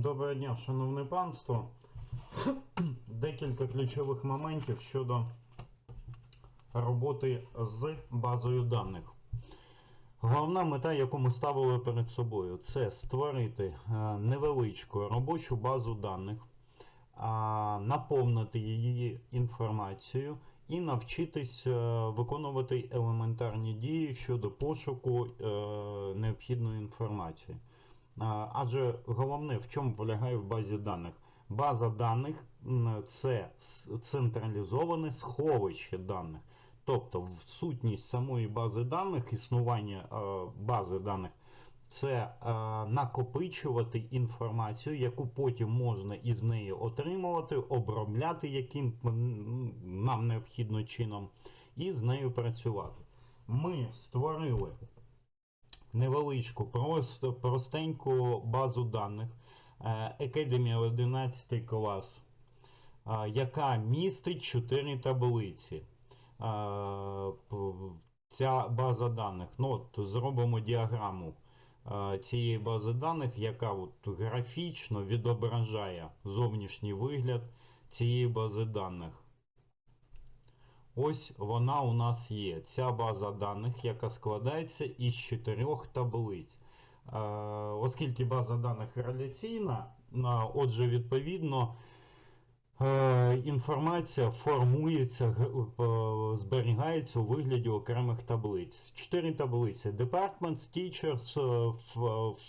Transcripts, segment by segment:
Доброго дня, шановне панство. Декілька ключових моментів щодо роботи з базою даних. Головна мета, яку ми ставили перед собою, це створити е, невеличку робочу базу даних, наповнити її інформацією і навчитись е, виконувати елементарні дії щодо пошуку е, необхідної інформації. Адже головне, в чому полягає в базі даних. База даних це централізоване сховище даних. Тобто сутність самої бази даних, існування е, бази даних, це е, накопичувати інформацію, яку потім можна із неї отримувати, обробляти яким нам необхідно чином, і з нею працювати. Ми створили невеличку, просто простеньку базу даних е, Academy 11 клас, е, яка містить 4 таблиці. Е, Ця база даних, ну от зробимо діаграму цієї бази даних, яка от графічно відображає зовнішній вигляд цієї бази даних. Ось вона у нас є. Ця база даних, яка складається із чотирьох таблиць. Е, Оскільки база даних реляційна, е, отже, відповідно, е, інформація формується, зберігається у вигляді окремих таблиць. Чотири таблиці: Departments, Teachers,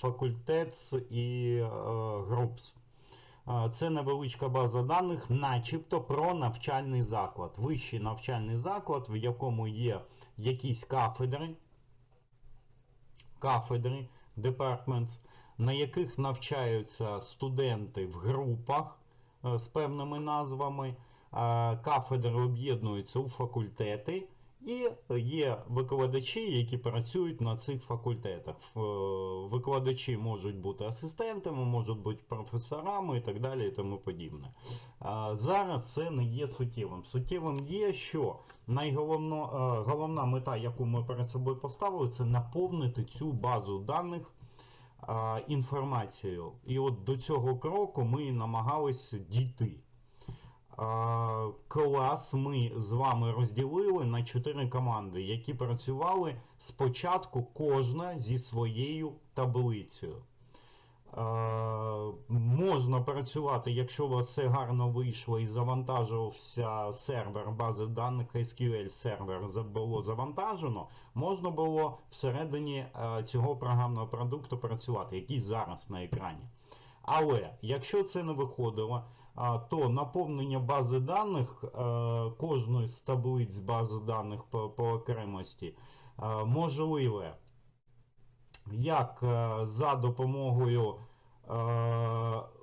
Facultets і Groups. Це невеличка база даних, начебто про навчальний заклад. Вищий навчальний заклад, в якому є якісь кафедри, кафедри, departments, на яких навчаються студенти в групах е, з певними назвами. Кафедри об'єднуються у факультети. І є викладачі, які працюють на цих факультетах. Е, Викладачі можуть бути асистентами, можуть бути професорами і так далі і тому подібне. Зараз це не є суттєвим. Суттєвим є, що е, головна мета, яку ми перед собою поставили, це наповнити цю базу даних інформацією. І от до цього кроку ми намагались дійти. А, Клас ми з вами розділили на чотири команди, які працювали спочатку кожна зі своєю таблицею. Е, можна працювати, якщо у вас все гарно вийшло і завантажився сервер бази даних SQL сервер було завантажено, можна було всередині е, цього програмного продукту працювати, який зараз на екрані. Але якщо це не виходило, то наповнення бази даних е, кожної з таблиць бази даних по, по окремості е, можливе як е, за допомогою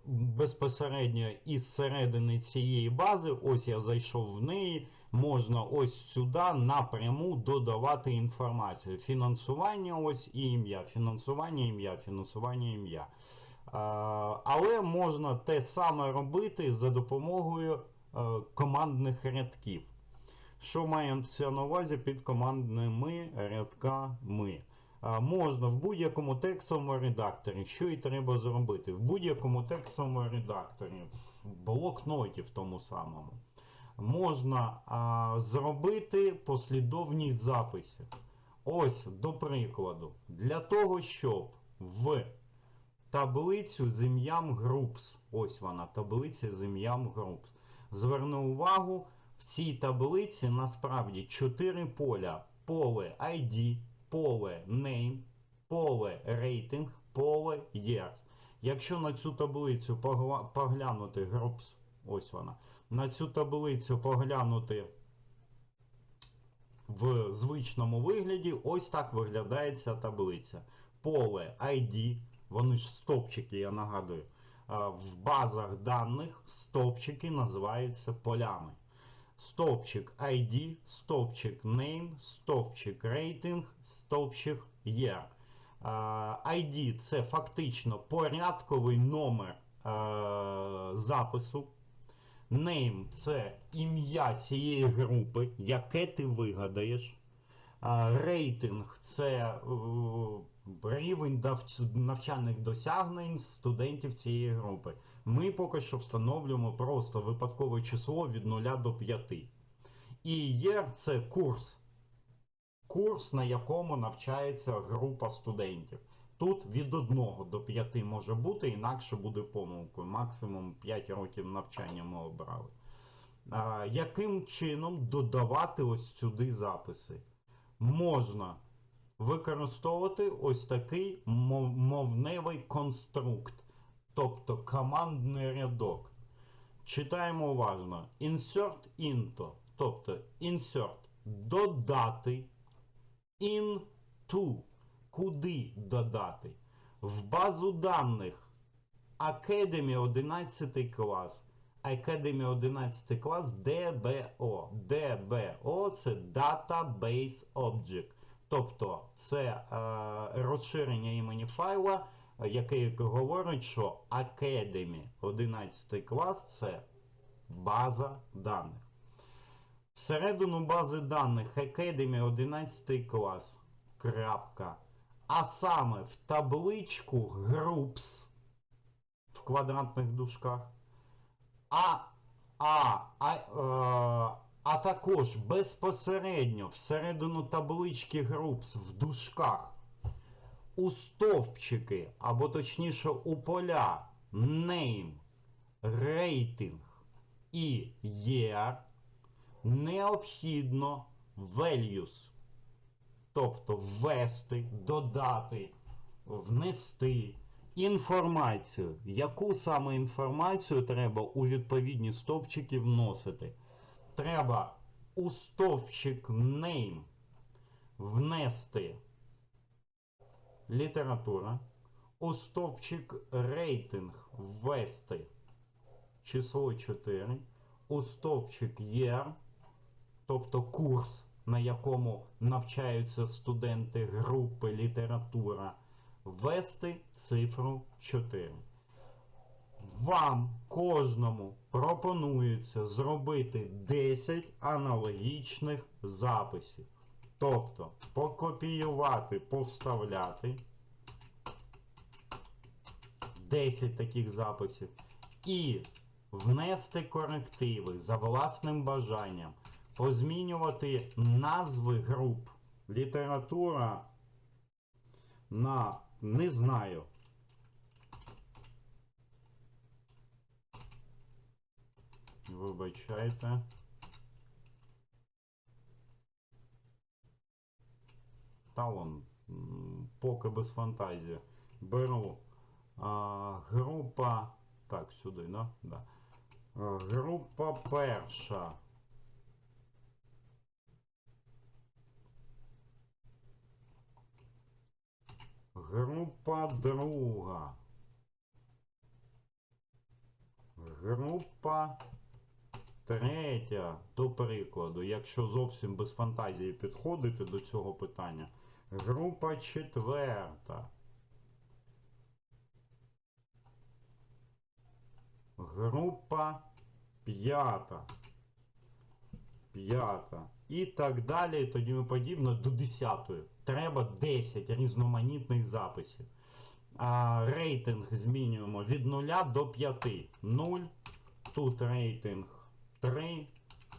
безпосередньо із середини цієї бази, ось я зайшов в неї, можна ось сюди напряму додавати інформацію. Фінансування ось і ім'я, фінансування ім'я, фінансування ім'я. Але можна те саме робити за допомогою е, командних рядків. Що мається на увазі під командними рядками? Можна в будь-якому текстовому редакторі, що і треба зробити, в будь-якому текстовому редакторі, в блокноті в тому самому, можна а, зробити послідовність записів. Ось, до прикладу, для того, щоб в таблицю з ім'ям Groups, ось вона, таблиця з ім'ям Groups. Зверну увагу, в цій таблиці насправді 4 поля: поле ID, поле Name, поле Rating, поле Years. Якщо на цю таблицю поглянути Groups, ось вона, на цю таблицю поглянути в звичному вигляді, ось так виглядає ця таблиця. Поле ID, вони ж стопчики, я нагадую. В базах даних стопчики називаються полями. Стовпчик ID, стовпчик Name, стовпчик Rating, стовпчик Year. ID це фактично порядковий номер запису. Name це ім'я цієї групи, яке ти вигадаєш. Рейтинг це е, рівень навчальних досягнень студентів цієї групи. Ми поки що встановлюємо просто випадкове число від 0 до 5. І є це курс. Курс, на якому навчається група студентів. Тут від 1 до 5 може бути, інакше буде помилкою. Максимум 5 років навчання ми обрали. А, яким чином додавати ось сюди записи? Можна використовувати ось такий мовневий конструкт, тобто командний рядок. Читаємо уважно. Insert into, тобто insert додати into, куди додати. В базу даних Academy 11 клас. Academy 11 клас DBO. DBO це Database Object. Тобто це е, розширення імені файла, яке говорить, що Academy 11 клас це база даних. Всередину бази даних Academy 11 клас. Крапка. А саме в табличку Groups в квадратних дужках. А, а, а, е, а також безпосередньо всередину таблички Groups в дужках у стовпчики, або точніше у поля Name, Rating і Year необхідно values, тобто ввести, додати, внести інформацію. Яку саме інформацію треба у відповідні стовпчики вносити? Треба у стовпчик name внести література, у стовпчик рейтинг ввести число 4, у стовпчик year, тобто курс, на якому навчаються студенти групи література, ввести цифру 4. Вам кожному пропонується зробити 10 аналогічних записів. Тобто покопіювати, повставляти 10 таких записів і внести корективи за власним бажанням, позмінювати назви груп. Література на не знаю. Вибачайте. Та вон, поки без фантазії. Беру а, група. Так, сюди, да? Да. Група перша. Група друга. Група третя, до прикладу, якщо зовсім без фантазії підходити до цього питання. Група четверта. Група п'ята. П'ята. І так далі, тоді подібно до десятої. Треба 10 різноманітних записів. А, рейтинг змінюємо від 0 до 5. 0. Тут рейтинг 3.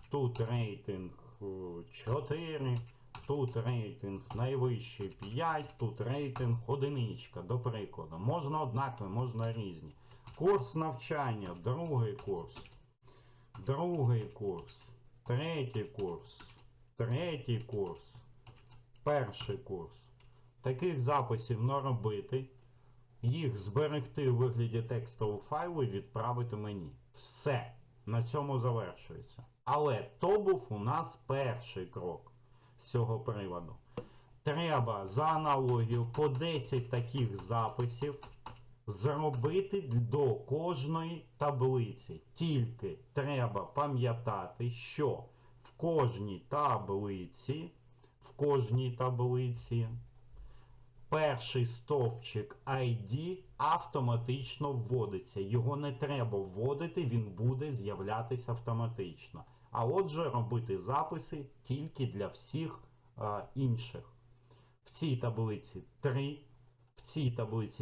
Тут рейтинг е, 4. Тут рейтинг найвищий 5. Тут рейтинг одиничка, до прикладу. Можна однакові, можна різні. Курс навчання, другий курс. Другий курс. Третій курс. Третій курс. Перший курс. Таких записів не робити. Їх зберегти у вигляді текстового файлу і відправити мені. Все. На цьому завершується. Але то був у нас перший крок з цього приводу. Треба за аналогію по 10 таких записів зробити до кожної таблиці. Тільки треба пам'ятати, що в кожній таблиці, в кожній таблиці перший стовпчик ID автоматично вводиться. Його не треба вводити, він буде з'являтися автоматично. А отже, робити записи тільки для всіх а, інших. В цій таблиці 3 в цій таблиці